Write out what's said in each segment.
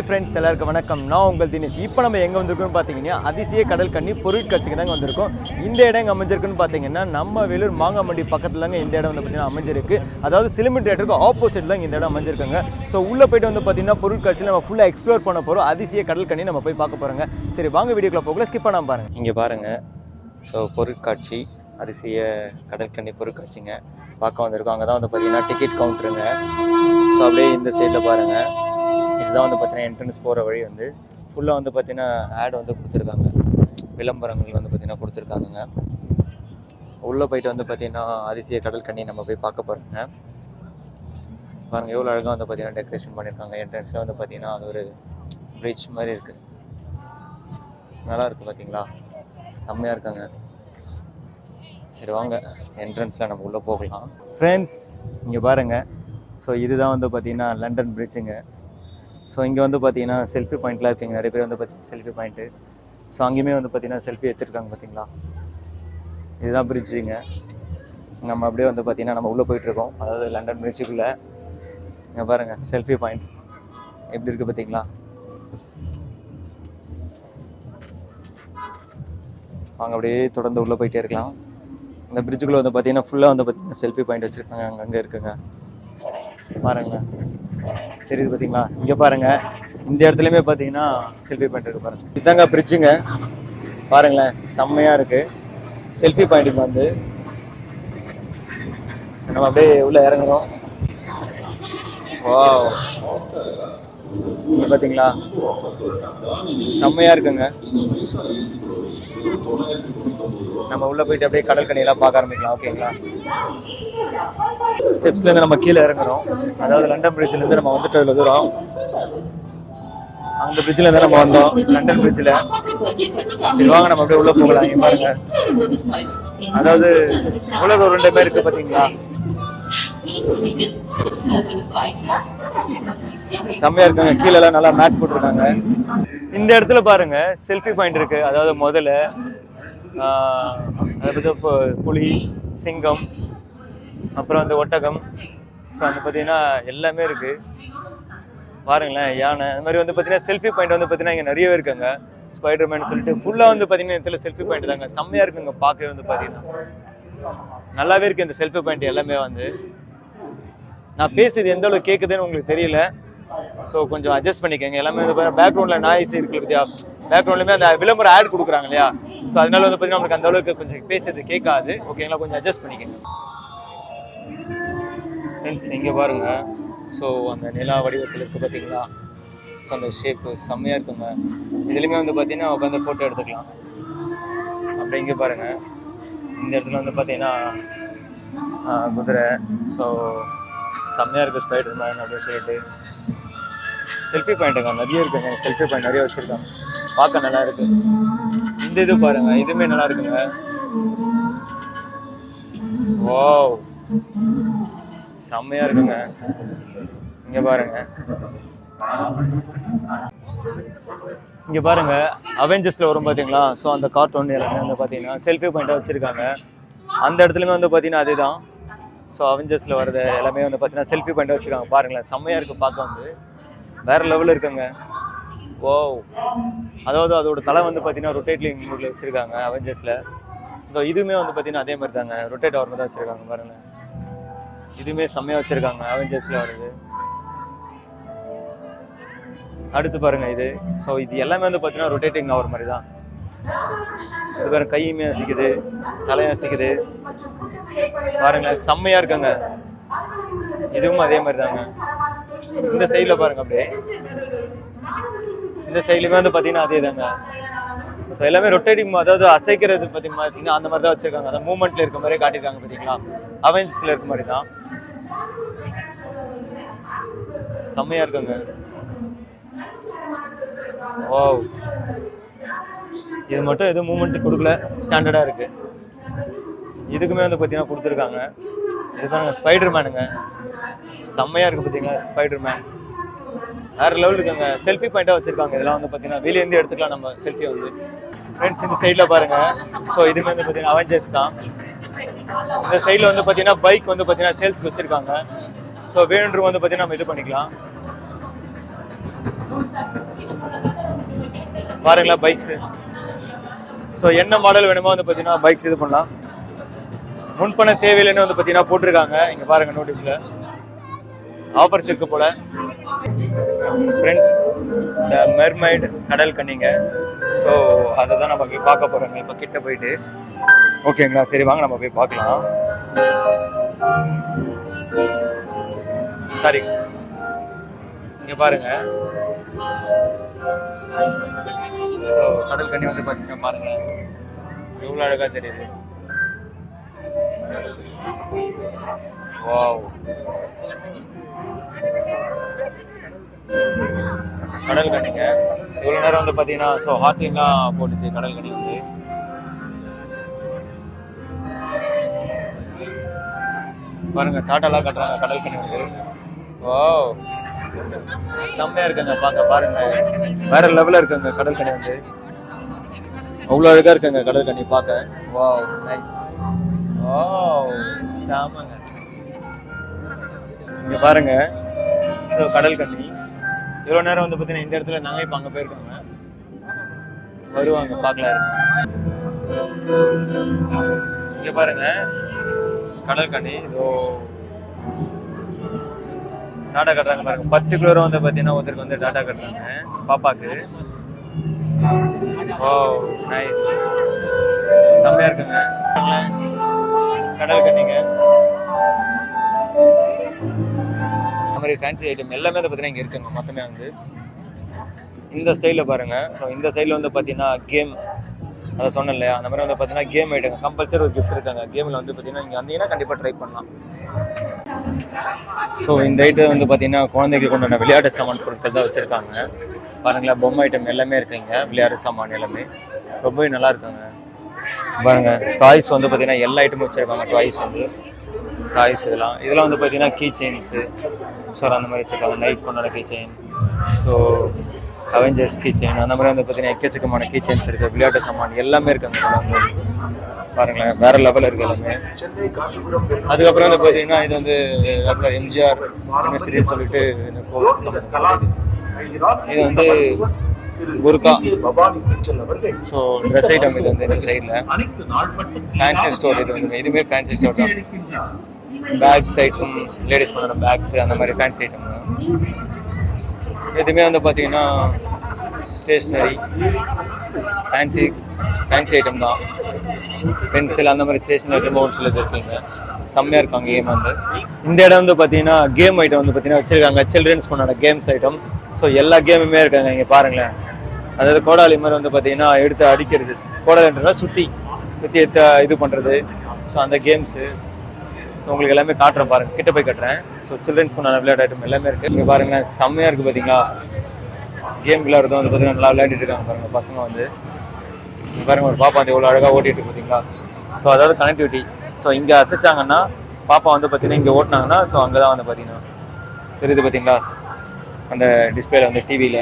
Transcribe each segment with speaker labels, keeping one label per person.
Speaker 1: Hi friends எல்லாருக்கும் வணக்கம். நான் உங்கள் தினேஷ். இப்போ நம்ம எங்கே வந்திருக்கோம்னு பார்த்தீங்கன்னா அதிசய கடல் கண்ணி பொருட்காட்சிக்கு தாங்க வந்திருக்கோம். இந்த இடம் எங்கே அமைஞ்சிருக்குன்னு பார்த்தீங்கன்னா நம்ம வேலூர் மாங்காமண்டி பக்கத்தில் தாங்க இந்த இடம் வந்து பார்த்தீங்கன்னா அமைஞ்சிருக்கு. அதாவது சிலிமி தேட்டருக்கு ஆப்போசிட் தான் இந்த இடம் அமைஞ்சிருக்காங்க. ஸோ உள்ளே போயிட்டு வந்து பார்த்தீங்கன்னா பொருட்காட்சியில் நம்ம ஃபுல்லாக எக்ஸ்ப்ளோர் பண்ண போகிறோம் அதிசய கடல் கண்ணி நம்ம போய் பார்க்க போகிறோங்க சரி வாங்க வீடியோக்குள்ள போகல ஸ்கிப் பண்ணாமல் பாருங்கள் இங்கே பாருங்கள் ஸோ பொருட்காட்சி அரிசிய கடற்கண்ணி பொருட்காட்சிங்க பார்க்க வந்திருக்கோம். அங்கே தான் வந்து பார்த்தீங்கன்னா டிக்கெட் கவுண்டருங்க ஸோ அப்படியே இந்த சைடில் பாருங்கள் இதுதான் வந்து பார்த்தீங்கன்னா என்ட்ரன்ஸ் போகிற வழி வந்து ஃபுல்லாக வந்து பார்த்தீங்கன்னா ஆட் வந்து கொடுத்துருக்காங்க. விளம்பரங்கள் வந்து பார்த்தீங்கன்னா கொடுத்துருக்காங்கங்க. உள்ளே போயிட்டு வந்து பார்த்தீங்கன்னா அதிசய கடல் கண்ணி நம்ம போய் பார்க்க போகிறோங்க பாருங்கள் எவ்வளோ அழகாக வந்து பார்த்தீங்கன்னா டெக்கரேஷன் பண்ணியிருக்காங்க என்ட்ரன்ஸில் வந்து பார்த்தீங்கன்னா அது ஒரு பிரிட்ஜ் மாதிரி இருக்குது நல்லா இருக்குது பார்த்தீங்களா செம்மையாக இருக்காங்க. சரி வாங்க. என்ட்ரன்ஸில் நம்ம உள்ளே போகலாம். ஃப்ரெண்ட்ஸ் இங்கே பாருங்கள் ஸோ இதுதான் வந்து பார்த்திங்கன்னா லண்டன் பிரிட்ஜுங்க ஸோ இங்கே வந்து பார்த்தீங்கன்னா செல்ஃபி பாயிண்ட்லாம் இருக்குங்க நிறைய பேர் வந்து பார்த்தீங்கன்னா செல்ஃபி பாயிண்ட்டு ஸோ அங்கேயுமே வந்து பார்த்தீங்கன்னா செல்ஃபி எடுத்துருக்காங்க பார்த்தீங்களா இதுதான் பிரிட்ஜுங்க நம்ம அப்படியே வந்து பார்த்தீங்கன்னா நம்ம உள்ளே போயிட்டுருக்கோம் அதாவது லண்டன் பிரிட்ஜுக்குள்ளே இங்கே பாருங்கள் செல்ஃபி பாயிண்ட் எப்படி இருக்குது பார்த்தீங்களா வாங்க அப்படியே தொடர்ந்து உள்ளே போயிட்டே இருக்கலாம். இந்த பிரிட்ஜுக்குள்ளே வந்து பார்த்தீங்கன்னா ஃபுல்லாக வந்து பார்த்தீங்கன்னா செல்ஃபி பாயிண்ட் வச்சுருக்காங்க. அங்கங்கே இருக்குங்க. பாருங்க. தெரியுது பார்த்தீங்களா இங்கே பாருங்க. இந்த இடத்துலையுமே பார்த்தீங்கன்னா செல்ஃபி பாயிண்ட் இருக்கு பாருங்க. இதாங்க பிரிட்ஜுங்க பாருங்களேன் செம்மையாக இருக்கு. செல்ஃபி பாயிண்ட் வந்து. நம்ம அப்படியே உள்ள இறங்குறோம். வாவ் இங்க பார்த்தீங்களா செம்மையாக இருக்குங்க. நம்ம உள்ளே போயிட்டு அப்படியே கடல் கனியெல்லாம் பார்க்க ஆரம்பிக்கலாம் ஓகேங்களா? ஸ்டெப்ஸ்ல இருந்து நம்ம கீழே இறங்குறோம். அதாவது லண்டன் பிரிட்ஜ்ல இருந்து நம்ம வந்துட்டு இவ்வளோ தூரம். அந்த பிரிட்ஜ்ல இருந்து நம்ம வந்தோம் லண்டன் பிரிட்ஜில் சரி வாங்க நம்ம அப்படியே உள்ளே போகலாம். பாருங்க. அதாவது உலக உருண்டை மாதிரி இருக்கு பார்த்தீங்களா செம்மையா இருக்காங்க. கீழே எல்லாம் நல்லா மேட் போட்டிருக்காங்க. இந்த இடத்துல பாருங்க செல்ஃபி பாயிண்ட் இருக்கு. அதாவது முதல்ல அதை பத்தி புலி சிங்கம் அப்புறம் அந்த ஒட்டகம். ஸோ அந்த பார்த்தீங்கன்னா எல்லாமே இருக்கு. பாருங்களேன் யானை. அந்த மாதிரி வந்து பார்த்தீங்கன்னா செல்ஃபி பாயிண்ட் வந்து பார்த்தீங்கன்னா இங்கே நிறையவே இருக்காங்க. ஸ்பைடர்மேன் சொல்லிட்டு ஃபுல்லாக வந்து பார்த்தீங்கன்னா இடத்துல செல்ஃபி பாயிண்ட் தாங்க. செம்மையாக இருக்குங்க பார்க்கவே வந்து பார்த்தீங்கன்னா நல்லாவே இருக்குது இந்த செல்ஃபி பாயிண்ட் எல்லாமே வந்து. நான் பேசுறது எந்த அளவுக்கு கேட்குதுன்னு உங்களுக்கு தெரியல. ஸோ கொஞ்சம் அட்ஜஸ்ட் பண்ணிக்கோங்க. எல்லாமே வந்து பேக்ரவுண்டில் நாய்ஸ் இருக்குது பத்தியா பேக்ரவுண்ட்லேயுமே அந்த விளம்பரம் ஆட் கொடுக்குறாங்க இல்லையா? ஸோ அதனால வந்து பார்த்தீங்கன்னா நம்மளுக்கு அந்த அளவுக்கு கொஞ்சம் பேசுறது கேட்காது. ஓகேங்களா கொஞ்சம் அட்ஜஸ்ட் பண்ணிக்கோங்க. ஃப்ரெண்ட்ஸ் இங்கே பாருங்க. ஸோ அந்த நிலா வடிவத்தில் இருக்குது பார்த்தீங்களா ஸோ அந்த ஷேப்பு செம்மையாக இருக்குங்க. இதுலேயுமே வந்து பார்த்தீங்கன்னா உட்காந்து ஃபோட்டோ எடுத்துக்கலாம். அப்படி இங்கே பாருங்கள் இந்த இடத்துல வந்து பார்த்தீங்கன்னா குதிரை. ஸோ செம்மையாக இருக்குது ஸ்பைடர் மேன் அப்படின்னு சொல்லிட்டு. செல்ஃபி பாயிண்ட்டுங்க நிறைய இருக்குங்க செல்ஃபி பாயிண்ட் நிறைய வச்சுருக்காங்க. பார்க்க நல்லா இருக்கு. இந்த இது பாருங்க. இதுவுமே நல்லா இருக்குங்க. ஓ செம்மையா இருக்குங்க. இங்க பாருங்க. இங்க பாருங்க. அவெஞ்சர்ஸ்ல வரும் பாத்தீங்களா? ஸோ அந்த கார்ட்டூன் எல்லாமே வந்து பாத்தீங்கன்னா செல்ஃபி பாயிண்டா வச்சிருக்காங்க. அந்த இடத்துலயுமே வந்து பாத்தீங்கன்னா அதுதான். ஸோ அவெஞ்சர்ஸில் வரது எல்லாமே வந்து பார்த்தீங்கன்னா செல்ஃபி பாயிண்டா வச்சுருக்காங்க. பாருங்களேன் செம்மையாக இருக்கு பார்க்க வந்து. வேறு லெவலில் இருக்குங்க. ஓ அதாவது அதோட தலை வந்து பார்த்தீங்கன்னா ரொட்டேட்லிங் மூடில் வச்சுருக்காங்க அவெஞ்சர்ஸில் இந்த இதுவுமே வந்து பார்த்தீங்கன்னா அதே மாதிரி தாங்க. ரொட்டேட் ஆகிற மாதிரி தான் வச்சுருக்காங்க பாருங்களேன். இதுவுமே செம்மையாக வச்சுருக்காங்க அவெஞ்சர்ஸில் வருது அடுத்து பாருங்கள் இது. ஸோ இது எல்லாமே வந்து பார்த்தீங்கன்னா ரொட்டேட்டிங் ஆகிற மாதிரி தான். இது வேற கையுமே அசைக்குது தலையும் அசைக்குது. பாருங்க செம்மையா இருக்காங்க. இதுவும் அதே மாதிரி தாங்க இந்த சைடில் பாருங்க அப்படியே. இந்த சைட்லையுமே வந்து பார்த்தீங்கன்னா அதே தாங்க ஸோ எல்லாமே ரொட்டேட்டிங் அதாவது அசைக்கிறது பற்றி பார்த்தீங்கன்னா அந்த மாதிரி தான் வச்சுருக்காங்க. அந்த மூமெண்ட்டில் இருக்க மாதிரியே காட்டியிருக்காங்க பார்த்தீங்களா அவெஞ்சஸில் இருக்க மாதிரி தான் செம்மையாக இருக்குங்க. ஓ இது மட்டும் எதுவும் மூமெண்ட் கொடுக்கல. ஸ்டாண்டர்டாக இருக்கு. இதுக்குமே வந்து பார்த்தீங்கன்னா கொடுத்துருக்காங்க. இதுதாங்க ஸ்பைடர் மேனுங்க செம்மையாக இருக்குது பார்த்தீங்களா ஸ்பைடர் மேன் வேறு லெவல் இருக்குங்க. செல்ஃபி பாயிண்ட்டாக வச்சுருக்காங்க. இதெல்லாம் வந்து பார்த்தீங்கன்னா வெளியேருந்து எடுத்துக்கலாம் நம்ம செல்ஃபி வந்து. ஃப்ரெண்ட்ஸ் இந்த சைடில் பாருங்கள் ஸோ இதுமே வந்து பார்த்தீங்கன்னா அவெஞ்சர்ஸ் தான். இந்த சைடில் வந்து பார்த்தீங்கன்னா பைக் வந்து பார்த்தீங்கன்னா சேல்ஸ்க்கு வச்சுருக்காங்க. ஸோ வேணுன்றவங்க வந்து பார்த்தீங்கன்னா நம்ம இது பண்ணிக்கலாம். பாருங்களா பைக்ஸு ஸோ என்ன மாடல் வேணுமோ வந்து பார்த்தீங்கன்னா பைக்ஸ் இது பண்ணலாம். முன்பண தேவையில்லைன்னு வந்து பார்த்தீங்கன்னா போட்டிருக்காங்க. இங்கே பாருங்கள் நோட்டீஸில் ஆஃபர்ஸ் இருக்கு போல். ஃப்ரெண்ட்ஸ் இந்த மெர்மைடு கடல் கண்ணிங்க ஸோ அதை தான் நம்ம போய் பார்க்க போகிறோங்க இப்போ கிட்ட போயிட்டு. ஓகேங்களா சரி வாங்க நம்ம போய் பார்க்கலாம். சாரி இங்கே பாருங்கள் ஸோ கடல் கண்ணி வந்து பார்த்தீங்கன்னா பாருங்க. எவ்வளோ அழகா தெரியுது. வாவ் கடல் கண்ணிங்க. இவ்வளோ நேரம் வந்து பார்த்தீங்கன்னா ஸோ ஹார்டின்லாம் போட்டுச்சு கடல் கண்ணி வந்து. பாருங்க டாட்டாலாம் கட்டுறாங்க கடல் கண்ணி வந்து. வாவ் செம்மையா இருக்குங்க பார்க்க பாருங்க. வேற லெவல்ல இருக்குங்க கடல் கண்ணி வந்து. அவ்வளோ அழகா இருக்குங்க கடல் கண்ணி பார்க்க. வாவ் நைஸ் வாவ் செமங்க. இங்க பாருங்க. ஸோ கடல் கண்ணி இவ்வளோ நேரம் வந்து பார்த்தீங்கன்னா இந்த இடத்துல நாங்கள் இப்போ அங்கே போயிருக்கோங்க. வருவாங்க பார்க்கலாம் இங்க பாருங்க கடல் கண்ணி இதோ டாடா கட்டுறாங்க பாருங்க. பத்து கிலோ வந்து பார்த்தீங்கன்னா ஒருத்தருக்கு வந்து டாடா கட்டுறாங்க. பாப்பாக்கு. ஓ நைஸ் செம்மையா இருக்குங்க. கடல் கட்டிங்க. அந்த மாதிரி ஃபேன்சி ஐட்டம் எல்லாமே வந்து பார்த்தீங்கன்னா இங்கே இருக்குங்க. மொத்தமே வந்து. இந்த ஸ்டைலில் பாருங்கள் ஸோ இந்த சைடில் வந்து பார்த்தீங்கன்னா கேம் அதை சொன்னேன் இல்லையா? அந்த மாதிரி வந்து பார்த்தீங்கன்னா கேம் ஐட்டம் கம்பல்சரி ஒரு கிஃப்ட் இருக்காங்க. கேமில் வந்து பார்த்தீங்கன்னா இங்கே வந்தீங்கன்னா கண்டிப்பாக ட்ரை பண்ணலாம். ஸோ இந்த ஐட்டம் வந்து பார்த்தீங்கன்னா குழந்தைகளுக்கு கொண்டு விளையாட்டு சாமான் பொருட்கள் தான் வச்சுருக்காங்க. பாருங்களேன் பொம்மை ஐட்டம் எல்லாமே இருக்குங்க. விளையாட்டு சாமான் எல்லாமே. ரொம்பவே நல்லா இருக்குங்க. பாருங்க டாய்ஸ் வந்து பார்த்தீங்கன்னா எல்லா ஐட்டமும் வச்சுருக்காங்க. டாய்ஸ் வந்து டாய்ஸ் இதெல்லாம். இதெல்லாம் வந்து பார்த்தீங்கன்னா கீ செயின்ஸு ஸோ அந்த மாதிரி வச்சுருக்காங்க. நைஃப் கொண்டாட key chain so Avengers kitchen அந்த மாதிரி வந்து பார்த்தீங்கன்னா எக்கச்சக்கமான கிச்சன்ஸ் இருக்குது விளையாட்டு சாமான் எல்லாமே இருக்குது வந்து. பாருங்களேன் வேற லெவலில் இருக்கு எல்லாமே. அதுக்கப்புறம் வந்து பார்த்தீங்கன்னா இது வந்து எம்ஜிஆர் யூனிவர்சிட்டின்னு சொல்லிட்டு கோர்ஸ் இது வந்து குர்கா. ஸோ ட்ரெஸ் ஐட்டம் இது வந்து இந்த சைடில் ஃபேன்சி ஸ்டோர் இது வந்து இதுவுமே ஃபேன்சி ஸ்டோர் தான். பேக்ஸ் ஐட்டம் லேடிஸ் பண்ணுற பேக்ஸ் அந்த மாதிரி ஃபேன்சி ஐட்டம் எதுவுமே வந்து பார்த்தீங்கன்னா ஸ்டேஷ்னரி ஃபேன்சி ஃபேன்சி ஐட்டம் தான். பென்சில் அந்த மாதிரி ஸ்டேஷனரி ஐட்டம் ஒரு சிலது இருக்குங்க. செம்மையாக இருக்காங்க கேம் வந்து. இந்த இடம் வந்து பார்த்தீங்கன்னா கேம் ஐட்டம் வந்து பார்த்தீங்கன்னா வச்சிருக்காங்க. சில்ட்ரன்ஸ் கொண்டாட கேம்ஸ் ஐட்டம் ஸோ எல்லா கேமுமே இருக்காங்க இங்கே பாருங்களேன். அதாவது கோடாலி மாதிரி வந்து பார்த்தீங்கன்னா எடுத்து அடிக்கிறது. கோடாலின்றதா சுற்றி சுற்றி எடுத்து இது பண்ணுறது ஸோ அந்த கேம்ஸு ஸோ உங்களுக்கு எல்லாமே காட்டுறேன் பாருங்க. கிட்ட போய் காட்டுறேன். ஸோ சில்ட்ரன்ஸ் கொண்டாட விளையாட்டு ஐட்டம் எல்லாமே இருக்குது இங்கே பாருங்களேன் செம்மையாக இருக்குது பார்த்தீங்களா கேம் விளையாடுறதும் வந்து பார்த்தீங்கன்னா நல்லா விளையாடிட்டு இருக்காங்க பாருங்க பசங்க வந்து. பாருங்க ஒரு பாப்பா வந்து எவ்வளோ அழகாக ஓட்டிட்டு பார்த்தீங்களா ஸோ அதாவது கனெக்டிவிட்டி ஸோ இங்கே அசைச்சாங்கன்னா பாப்பா வந்து பார்த்தீங்கன்னா இங்கே ஓட்டினாங்கன்னா ஸோ அங்கே தான் வந்து பார்த்தீங்கன்னா தெரியுது பார்த்தீங்களா அந்த டிஸ்பிளேல வந்து டிவியில்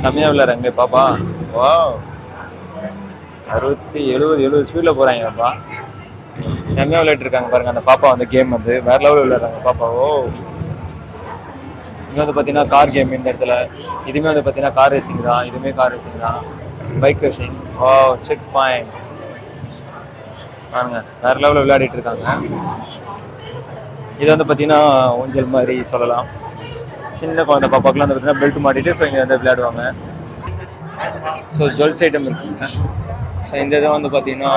Speaker 1: செம்மையாக விளையாடுறாங்க பாப்பா. வா அறுபத்தி எழுபது எழுபது ஸ்பீடில் போகிறாங்கப்பா செம்மையாக விளையாட்டு இருக்காங்க பாருங்க. அந்த பாப்பா வந்து கேம் வந்து. வேற லெவலில் விளையாடுறாங்க பாப்பாவோ இங்கே வந்து பார்த்தீங்கன்னா கார் கேம் இந்த இடத்துல. இதுவுமே வந்து பார்த்தீங்கன்னா கார் ரேசிங் தான். இதுவுமே கார் ரேசிங் தான். பைக் ரேசிங் ஓ செக் பாயிண்ட் பாருங்க வேற லெவலில் விளையாடிட்டு இருக்காங்க. இது வந்து பார்த்தீங்கன்னா ஊஞ்சல் மாதிரி சொல்லலாம். சின்ன குழந்தை பாப்பாக்கெல்லாம் வந்து பார்த்தீங்கன்னா பெல்ட் மாட்டிட்டு ஸோ இங்கே வந்து விளையாடுவாங்க. ஸோ ஜுவல்ஸ் ஐட்டம் இருக்குங்க. ஸோ இந்த இதை வந்து பார்த்தீங்கன்னா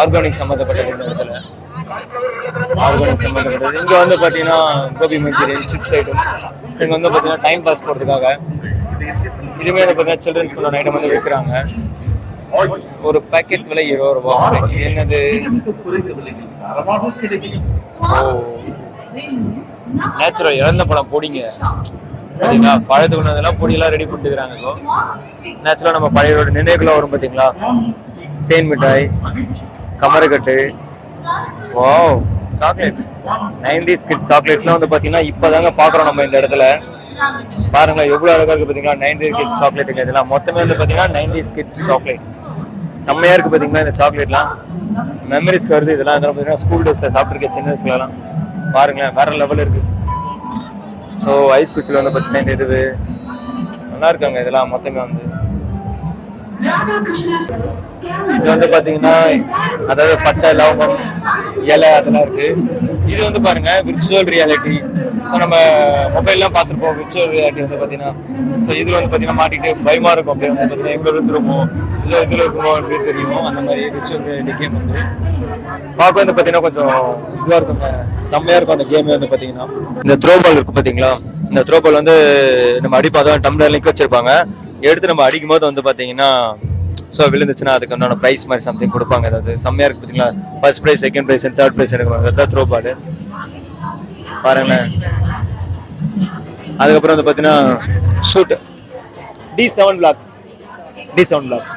Speaker 1: ஆர்கானிக் சம்மந்தப்பட்டது இந்த இடத்துல ஆர்கானிக் சம்மந்தப்பட்டது இங்கே வந்து பார்த்தீங்கன்னா கோபி மஞ்சூரியன் சிப்ஸ் ஐட்டம் இங்கே வந்து பார்த்தீங்கன்னா டைம் பாஸ் போகிறதுக்காக இதுவுமே வந்து பார்த்தீங்கன்னா சில்ட்ரன்ஸ்க்குள்ள ஐட்டம் வந்து விற்கிறாங்க ஒரு பாக்கெட் விலை இருபது ரூபா. என்னது? ஓ. நேச்சுரல் இறந்த பழம் பொடிங்க. சரிங்களா? பழத்துக்கு கொண்டதெல்லாம் பொடியெல்லாம் ரெடி பண்ணிட்டு இருக்கிறாங்க நேச்சுரலாக நம்ம பழையோட நினைவுகளாக வரும் பார்த்தீங்களா தேன் மிட்டாய் கமரக்கட்டு. ஓ சாக்லேட்ஸ் நைன்டிஸ் கிட் சாக்லேட்ஸ்லாம் வந்து பார்த்தீங்கன்னா இப்போதாங்க பார்க்குறோம் நம்ம இந்த இடத்துல. பாருங்களேன் எவ்வளோ அழகாக இருக்குது பார்த்தீங்களா நைன்டி கிட்ஸ் சாக்லேட்டுங்க இதெல்லாம். மொத்தமே வந்து பார்த்தீங்கன்னா நைன்டிஸ் கிட்ஸ் சாக்லேட் செம்மையாக இருக்குது பார்த்தீங்களா இந்த சாக்லேட்லாம் மெமரிஸ்க்கு வருது இதெல்லாம். இதெல்லாம் பார்த்தீங்கன்னா ஸ்கூல் டேஸில் சாப்பிட்ருக்க சின்ன வயசுலலாம். பாருங்களேன் வேறு லெவல் இருக்குது ஸோ ஐஸ் குச்சியில் வந்து பார்த்தீங்கன்னா இந்த இது. நல்லா இருக்காங்க இதெல்லாம் மொத்தமே வந்து. இது வந்து பாத்தீங்கன்னா அதாவது பட்டை லவங்கம் இலை அதெல்லாம் இருக்கு. இது வந்து பாருங்க விர்ச்சுவல் ரியாலிட்டி ஸோ நம்ம மொபைல்லாம் பார்த்துருப்போம் விர்ச்சுவல் ரியாலிட்டி வந்து பார்த்தீங்கன்னா ஸோ இதில் வந்து பார்த்தீங்கன்னா மாட்டிட்டு பயமா இருக்கும். அப்படியே வந்து பார்த்தீங்கன்னா எங்கே இருந்துருமோ இதுல இதில் இருக்குமோ அப்படின்னு தெரியுமோ அந்த மாதிரி விர்ச்சுவல் ரியாலிட்டி கேம் வந்து. பார்க்க வந்து பார்த்தீங்கன்னா கொஞ்சம் இதுவாக இருக்குங்க செம்மையாக இருக்கும் அந்த கேம் வந்து பார்த்தீங்கன்னா இந்த த்ரோ பால் இருக்கு பார்த்தீங்களா இந்த த்ரோ பால் வந்து நம்ம அடிப்பாதான் டம்ளர் லிங்க் வச்சிருப்பாங்க. எடுத்து நம்ம அடிக்கும் போது வந்து பார்த்தீங்கன்னா ஸோ விழுந்துச்சுன்னா அதுக்கு உண்டான ப்ரைஸ் மாதிரி சம்திங் கொடுப்பாங்க. ஏதாவது செம்மையாக இருக்குது பார்த்தீங்களா first prize second prize third prize எடுக்கணும். அதான் த்ரோ பால் பாருங்களேன். அதுக்கப்புறம் வந்து பார்த்தீங்கன்னா shoot T seven blocks T seven blocks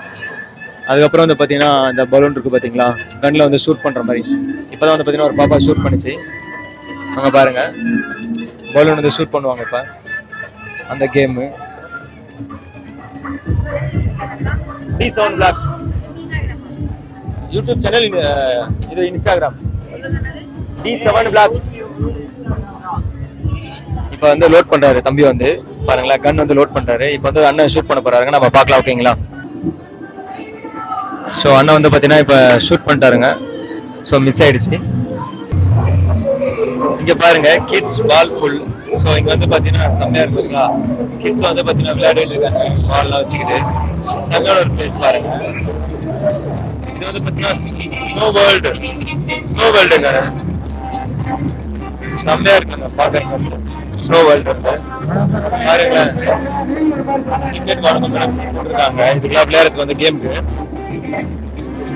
Speaker 1: அதுக்கப்புறம் வந்து பார்த்தீங்கன்னா அந்த பலூன் இருக்குது பார்த்தீங்களா கண்ணில் வந்து ஷூட் பண்ணுற மாதிரி. இப்போ தான் வந்து பார்த்தீங்கன்னா ஒரு பாப்பா ஷூட் பண்ணுச்சு. அங்கே பாருங்கள் பலூன் வந்து ஷூட் பண்ணுவாங்க இப்போ. அந்த game T seven blocks YouTube channel இது இன்ஸ்டாகிராம் டி செவன் பிளாக்ஸ் இப்போ வந்து லோட் பண்றாரு தம்பி வந்து. பாருங்களேன் கன் வந்து லோட் பண்றாரு. இப்போ வந்து அண்ணன் ஷூட் பண்ண போறாருங்க. நம்ம பார்க்கலாம் ஓகேங்களா ஸோ அண்ணன் வந்து பார்த்தீங்கன்னா இப்போ ஷூட் பண்ணிட்டாருங்க. ஸோ மிஸ் ஆயிடுச்சு. இங்க பாருங்க கிட்ஸ் பால் புல் ஸோ இங்க வந்து பார்த்தீங்கன்னா செம்மையா இருக்கு பாத்தீங்களா? கிட்ஸ் வந்து பார்த்தீங்கன்னா விளையாடிட்டு இருக்காங்க. பால்லாம் வச்சுக்கிட்டு. செம்மையான ஒரு பிளேஸ் பாருங்க. இது வந்து பார்த்தீங்கன்னா ஸ்னோ வேர்ல்டு ஸ்னோ வேர்ல்டுங்க செம்மையா இருக்குங்க பாக்குறீங்க ஸ்னோ வேர்ல்டு வந்து பாருங்களேன். டிக்கெட் வாங்க போட்டிருக்காங்க. இதுக்கெல்லாம் விளையாடுறதுக்கு வந்து கேமுக்கு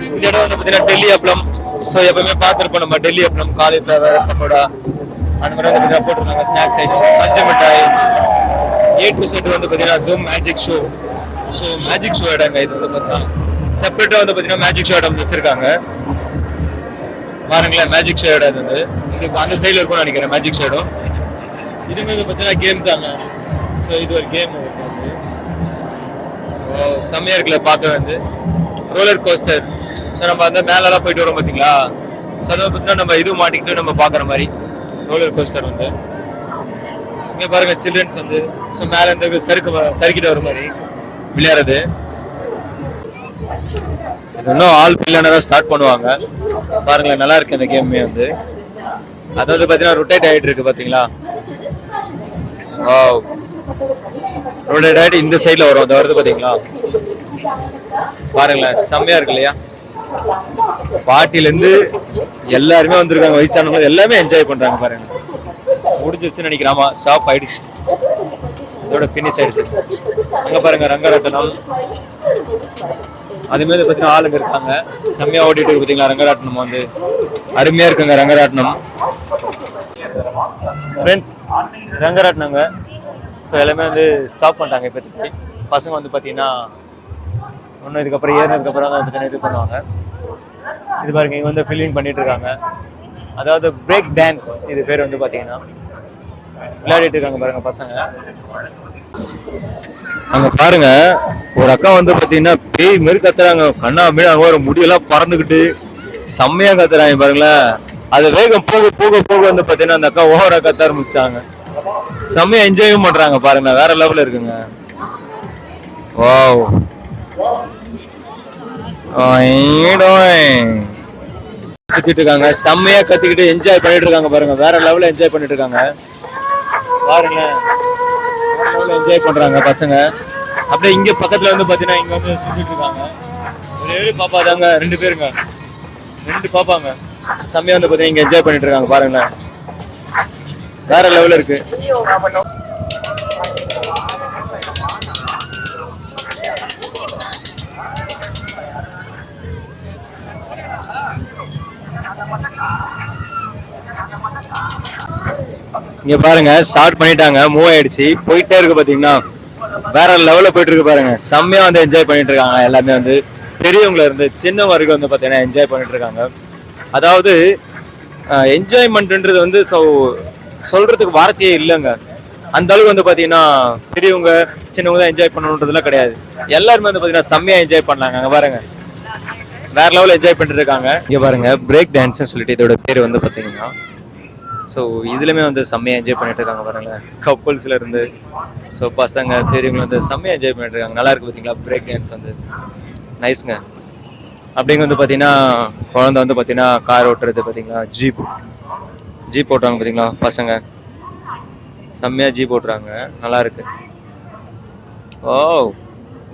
Speaker 1: இந்த இடம் வந்து பார்த்தீங்கன்னா டெல்லி அப்பளம். ஸோ எப்பவுமே பார்த்துருப்போம் நம்ம டெல்லி அப்பளம் காலிஃப்ளவர் பக்கோடா அந்த மாதிரி வந்து பார்த்தீங்கன்னா போட்டிருக்காங்க. ஸ்நாக்ஸ் ஐட்டம் பஞ்சு மிட்டாய் ஏ டு செட் வந்து பார்த்தீங்கன்னா தும் magic show so magic show இடங்க இது வந்து பார்த்தீங்கன்னா செப்பரேட்டாக வந்து பார்த்தீங்கன்னா மேஜிக் ஷோ இடம் வச்சிருக்காங்க. பாருங்களேன் மேஜிக் ஷோ இடம் இது. வந்து இது அந்த சைடில் இருக்கும்னு நினைக்கிறேன் மேஜிக் ஷோ இடம் இதுமே வந்து பார்த்தீங்கன்னா கேம் தாங்க. ஸோ இது ஒரு கேம் செம்மையாக இருக்குல்ல பார்க்க வந்து. ரோலர் கோஸ்டர் ஸோ நம்ம அந்த மேலெல்லாம் போயிட்டு வரோம் பார்த்தீங்களா? ஸோ அதை பார்த்தீங்கன்னா நம்ம இது மாட்டிக்கிட்டு நம்ம பார்க்குற மாதிரி. ரோலர் கோஸ்டர் வந்து. இங்கே பாருங்க சில்ட்ரன்ஸ் வந்து. ஸோ மேலே இந்த சறுக்கு சறுக்கிட்டு வர மாதிரி. விளையாடுறது. இது இன்னும் ஆள் பில்லான தான் ஸ்டார்ட் பண்ணுவாங்க. பாருங்களேன் நல்லா இருக்கு இந்த கேமே வந்து. அது வந்து பார்த்தீங்கன்னா ரொட்டேட் ஆகிட்டு இருக்கு பார்த்தீங்களா ஓ ரொட்டேட் ஆகிட்டு இந்த சைடில் வரும். அந்த வருது பார்த்தீங்களா பாருங்களேன் செம்மையாக இருக்கு இல்லையா? பாட்டிலேருந்து எல்லாருமே வந்திருக்காங்க வயசானவங்க. எல்லாமே என்ஜாய் பண்ணுறாங்க பாருங்க. முடிஞ்சிருச்சுன்னு நினைக்கிறாமா ஷாப் ஆயிடுச்சு. இதோட ஃபினிஷ் ஆயிடுச்சு. அங்க பாருங்க ரங்கராட்டனம். அது மாதிரி பார்த்தீங்கன்னா ஆளுங்க இருக்காங்க. செம்மையா ஓடிட்டு இருக்கு பார்த்தீங்களா ரங்கராட்டனம் வந்து. அருமையா இருக்குங்க ரங்கராட்டனம். ஃப்ரெண்ட்ஸ் ரங்கராட்டனங்க ஸோ எல்லாமே வந்து ஸ்டாப் பண்ணிட்டாங்க இப்போதைக்கு. பசங்க வந்து பார்த்தீங்கன்னா ஒன்றும் இதுக்கப்புறம் ஏறினதுக்கப்புறம் தான் பார்த்தீங்கன்னா இது பண்ணுவாங்க. இது பாருங்க இங்கே வந்து ஃபில்லிங் பண்ணிட்டு இருக்காங்க. அதாவது பிரேக் டான்ஸ் இது பேர் வந்து பார்த்தீங்கன்னா விளையாடிட்டு இருக்காங்க பாருங்க பசங்க. அங்க பாருங்க ஒரு அக்கா வந்து பாத்தீங்கன்னா பேய் மாரி கத்துறாங்க. கண்ணா மீன் அங்க ஒரு முடியெல்லாம் பறந்துகிட்டு செம்மையா கத்துறாங்க பாருங்களேன். அது வேகம் போக போக போக வந்து பாத்தீங்கன்னா அந்த அக்கா ஓவரா கத்த ஆரம்பிச்சிட்டாங்க. செம்மையா என்ஜாயும் பண்றாங்க பாருங்க வேற லெவல்ல இருக்குங்க. வாவ் சுத்திட்டு இருக்காங்க செம்மையா கத்திக்கிட்டு என்ஜாய் பண்ணிட்டு இருக்காங்க பாருங்க வேற லெவல்ல என்ஜாய் பண்ணிட்டு இருக்காங்க. பாருங்க. என்ஜாய் பண்றாங்க பசங்க. அப்படியே இங்க பக்கத்துல வந்து பாத்தீங்கன்னா இங்க வந்து சுத்திட்டு இருக்காங்க. ஒரே ஒரு பாப்பா தாங்க ரெண்டு பேருங்க. ரெண்டு பாப்பாங்க. செம்மையா வந்து பாத்தீங்கன்னா இங்க என்ஜாய் பண்ணிட்டு இருக்காங்க பாருங்களேன். வேற லெவல் இருக்கு. இங்க பாருங்க ஸ்டார்ட் பண்ணிட்டாங்க மூவ் ஆயிடுச்சு. போயிட்டே இருக்கு பாத்தீங்கன்னா வேற லெவல்ல போயிட்டு இருக்கு பாருங்க. செம்மையா வந்து என்ஜாய் பண்ணிட்டு இருக்காங்க எல்லாமே வந்து. பெரியவங்கள இருந்து சின்ன வரைக்கும் வந்து பாத்தீங்கன்னா என்ஜாய் பண்ணிட்டு இருக்காங்க. அதாவது என்ஜாய்மெண்ட்ன்றது வந்து சொல்றதுக்கு வார்த்தையே இல்லைங்க. அந்த அளவுக்கு வந்து பாத்தீங்கன்னா பெரியவங்க சின்னவங்க தான் என்ஜாய் பண்ணணுன்றதுலாம் கிடையாது. எல்லாருமே வந்து பாத்தீங்கன்னா செம்மையா என்ஜாய் பண்ணலாங்க அங்க பாருங்க. வேற லெவலில் என்ஜாய் பண்ணிட்டு இருக்காங்க. இங்க பாருங்க பிரேக் டான்ஸ்னு சொல்லிட்டு இதோட பேர் வந்து பாத்தீங்கன்னா ஸோ இதுலையுமே வந்து செம்மையாக என்ஜாய் பண்ணிட்டு இருக்காங்க பாருங்களேன் கப்புள்ஸ்ல இருந்து ஸோ பசங்க பெரியவங்க வந்து செம்மையாக என்ஜாய் பண்ணிட்டு இருக்காங்க. நல்லா இருக்கு பார்த்தீங்களா பிரேக் டான்ஸ் வந்து. நைஸ்ங்க அப்படிங்க வந்து பார்த்தீங்கன்னா குழந்தை வந்து பார்த்தீங்கன்னா கார் ஓட்டுறது பார்த்தீங்களா ஜீப் ஜீப் ஓட்டுறாங்க பார்த்தீங்களா பசங்க. செம்மையாக ஜீப் ஓட்டுறாங்க. நல்லா இருக்கு. ஓ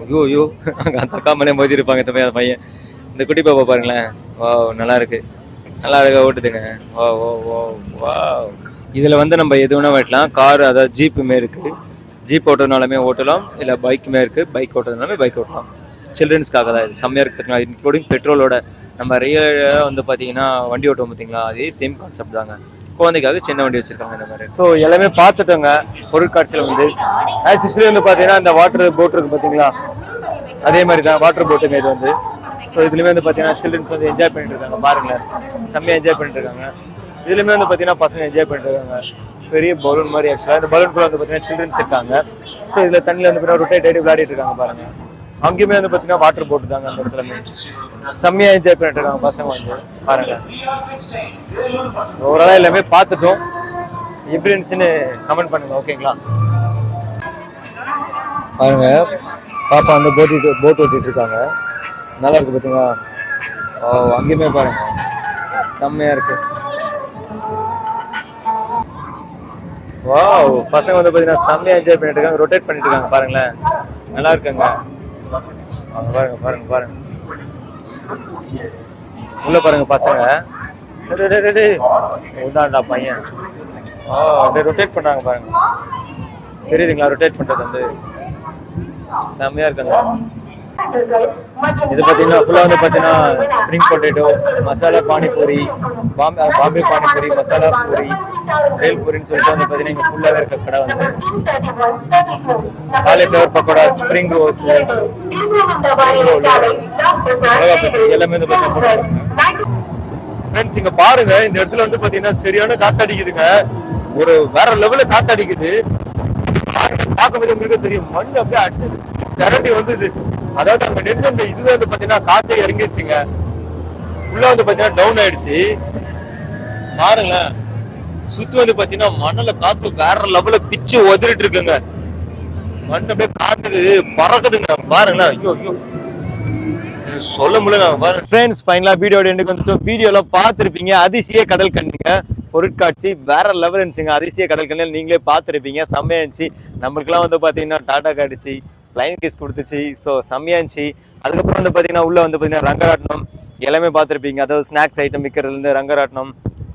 Speaker 1: ஐயோ ஐயோ. அங்கே அந்த அக்கா மேலே மோதி இருப்பாங்க இந்த பையன். பையன் இந்த குட்டி பாப்பா பாருங்களேன். ஓ நல்லாயிருக்கு நல்லா அழகாக ஓட்டுதுங்க. ஓ ஓ ஓ வா இதில் வந்து நம்ம எது வேணா வெட்டலாம் கார் அதாவது ஜீப்புமே இருக்கு. ஜீப் ஓட்டுறதுனாலுமே ஓட்டலாம். இல்லை பைக்குமே இருக்குது பைக் ஓட்டுறதுனாலுமே பைக் ஓட்டலாம். சில்ட்ரன்ஸ்க்காக தான் இது. செம்மையாக இருக்குது பார்த்தீங்களா இன்க்ளூடிங் பெட்ரோலோட நம்ம ரியலாக வந்து பார்த்தீங்கன்னா வண்டி ஓட்டுவோம் பார்த்தீங்களா அதே சேம் கான்செப்ட் தாங்க. குழந்தைக்காக சின்ன வண்டி வச்சிருக்காங்க இந்த மாதிரி. ஸோ எல்லாமே பார்த்துட்டோங்க. பொருட்காட்சியில் வந்து. ஆஸ் யூஸ்வலி வந்து பார்த்தீங்கன்னா இந்த வாட்டர் போட் இருக்குது பார்த்தீங்களா அதே மாதிரி தான். வாட்டர் போட்டுங்க இது வந்து. ஸோ இதுலேயுமே வந்து பார்த்தீங்கன்னா சில்ட்ரன்ஸ் வந்து என்ஜாய் பண்ணிட்டு இருக்காங்க. பாருங்களேன். செம்மையாக என்ஜாய் பண்ணிட்டு இருக்காங்க. இதுலேயுமே வந்து பார்த்தீங்கன்னா பசங்க என்ஜாய் பண்ணிட்டு இருக்காங்க. பெரிய பலூன் மாதிரி ஆக்சுவலாக இந்த பலூன் வந்து பார்த்தீங்கன்னா சில்ட்ரன்ஸ் இருக்காங்க. ஸோ இதில் தண்ணியில் வந்து பார்த்தீங்கன்னா ரொட்டேட் ஆகிட்டு விளையாடிட்டு இருக்காங்க பாருங்க. அங்கேயுமே வந்து பார்த்தீங்கன்னா வாட்டர் போட்டு தாங்க அந்த இடத்துல. செம்மையாக என்ஜாய் பண்ணிட்டு இருக்காங்க பசங்க வந்து. பாருங்க. ஓவராலாக எல்லாமே பார்த்துட்டோம். எப்படி இருந்துச்சுன்னு கமெண்ட் பண்ணுங்க. ஓகேங்களா பாருங்க. பாப்பா வந்து போட் போட் ஓட்டிட்டு இருக்காங்க. நல்லா இருக்கு பார்த்தீங்களா ஓ அங்கேயுமே பாருங்க. செம்மையா இருக்கு. வாவ் பசங்க வந்து பார்த்தீங்கன்னா செம்மையா என்ஜாய் பண்ணிட்டு இருக்காங்க ரொட்டேட் பண்ணிட்டு இருக்காங்க பாருங்களேன். நல்லா இருக்குங்க பாருங்க பாருங்க பாருங்க. உள்ள பாருங்க பசங்க. உண்டாண்டா இதான்டா பையன். ஓ அப்படியே ரொட்டேட் பண்ணுறாங்க பாருங்க. தெரியுதுங்களா ரொட்டேட் பண்ணுறது வந்து? செம்மையா இருக்காங்க. இது பார்த்தீங்கன்னா ஃபுல்லாக வந்து பார்த்தீங்கன்னா ஸ்ப்ரிங் பொட்டேட்டோ மசாலா பானிபூரி பாம்பே பாம்பே பானிபூரி மசாலா பூரி வேல் பூரின்னு சொல்லிட்டு வந்து பார்த்தீங்கன்னா இங்கே ஃபுல்லாகவே இருக்க கடை வந்து. காலிஃப்ளவர் பக்கோடா ஸ்ப்ரிங் ரோஸ் எல்லாமே வந்து பார்த்தீங்கன்னா ஃப்ரெண்ட்ஸ் இங்க பாருங்க இந்த இடத்துல வந்து பாத்தீங்கன்னா சரியான காத்தடிக்குதுங்க. ஒரு வேற லெவல்ல காத்தடிக்குது. பாருங்க, பார்க்கும்போது உங்களுக்கு தெரியும். மண் அப்படியே அடிச்சு திரட்டி வந்தது. அதாவது அங்க நின்று இந்த இது வந்து பாத்தீங்கன்னா காத்து இறங்கிடுச்சுங்க ஃபுல்லா வந்து பாத்தீங்கன்னா டவுன் ஆயிடுச்சு. பாருங்களேன். சுத்தி வந்து பாத்தீங்கன்னா மண்ணுல காத்து வேற லெவல்ல பிச்சு உதறிட்டு இருக்குங்க. மண் அப்படியே காத்துக்கு பறக்குதுங்க. பாருங்களேன். ஐயோ ஐயோ. சொல்ல முடியல ஃப்ரெண்ட்ஸ் ஃபைனலாக வீடியோ எண்டுக்கு வந்துட்டோம். வீடியோவில் பார்த்துருப்பீங்க. அதிசய கடல் கண்ணுங்க. பொருட்காட்சி வேற லெவல் இருந்துச்சுங்க. அதிசய கடல் கண்ணில் நீங்களே பார்த்துருப்பீங்க. செம்மையா இருந்துச்சு. நம்மளுக்குலாம் வந்து பார்த்தீங்கன்னா டாடா காடிச்சு ஃப்ளைங் கிஸ் கொடுத்துச்சு. ஸோ செம்மையா இருந்துச்சு. அதுக்கப்புறம் வந்து பார்த்தீங்கன்னா உள்ளே வந்து பார்த்தீங்கன்னா ரங்கராட்டினம். எல்லாமே பார்த்துருப்பீங்க. அதாவது ஸ்நாக்ஸ் ஐட்டம் விற்கிறதுலேருந்து ரங்கராட்டினம்.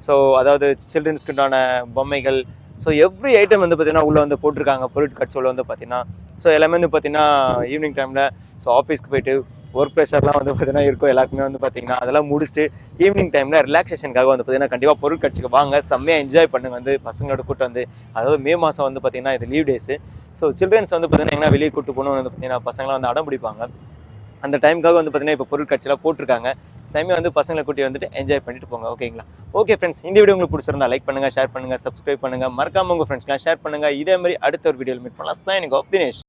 Speaker 1: ஸோ அதாவது சில்ட்ரன்ஸ்க்குண்டான பொம்மைகள். ஸோ எவ்ரி ஐட்டம் வந்து பார்த்தீங்கன்னா உள்ளே வந்து போட்டிருக்காங்க. பொருட்காட்சி உள்ள வந்து பார்த்தீங்கன்னா ஸோ எல்லாமே வந்து பார்த்தீங்கன்னா ஈவினிங் டைமில் ஸோ ஆஃபீஸ்க்கு போயிட்டு ஒர்க் ப்ரெஷர்லாம் வந்து பார்த்தீங்கன்னா இருக்கும். எல்லாருக்குமே வந்து பார்த்தீங்கன்னா அதெல்லாம் முடிச்சுட்டு ஈவினிங் டைமில் ரிலாக்ஸேஷனுக்காக வந்து பார்த்தீங்கன்னா கண்டிப்பாக பொருட்காட்சிக்கு வாங்க. செம்மையாக என்ஜாய் பண்ணுங்க வந்து பசங்களோட கூட்டம் வந்து. அதாவது மே மாதம் வந்து பார்த்தீங்கன்னா இது லீவ் டேஸு ஸோ சில்ட்ரன்ஸ் வந்து பார்த்தீங்கன்னா எங்கன்னா வெளியே கூட்டு போகணும் வந்து பார்த்தீங்கன்னா பசங்களாம் வந்து அடம் பிடிப்பாங்க. அந்த டைமுக்காக வந்து பார்த்தீங்கன்னா இப்போ பொருட்காட்சியெல்லாம் போட்டிருக்காங்க. செம்மையாக வந்து பசங்களை கூட்டி வந்துட்டு என்ஜாய் பண்ணிட்டு போங்க. ஓகேங்களா ஓகே ஃப்ரெண்ட்ஸ் இந்த வீடியோ உங்களுக்கு பிடிச்சிருந்தா லைக் பண்ணுங்க ஷேர் பண்ணுங்க சப்ஸ்கிரைப் பண்ணுங்கள் மறக்காம உங்கள் ஃப்ரெண்ட்ஸ்லாம் ஷேர் பண்ணுங்கள் இதே மாதிரி அடுத்த ஒரு வீடியோவில் மீட் பண்ணலாம். Signing off Dinesh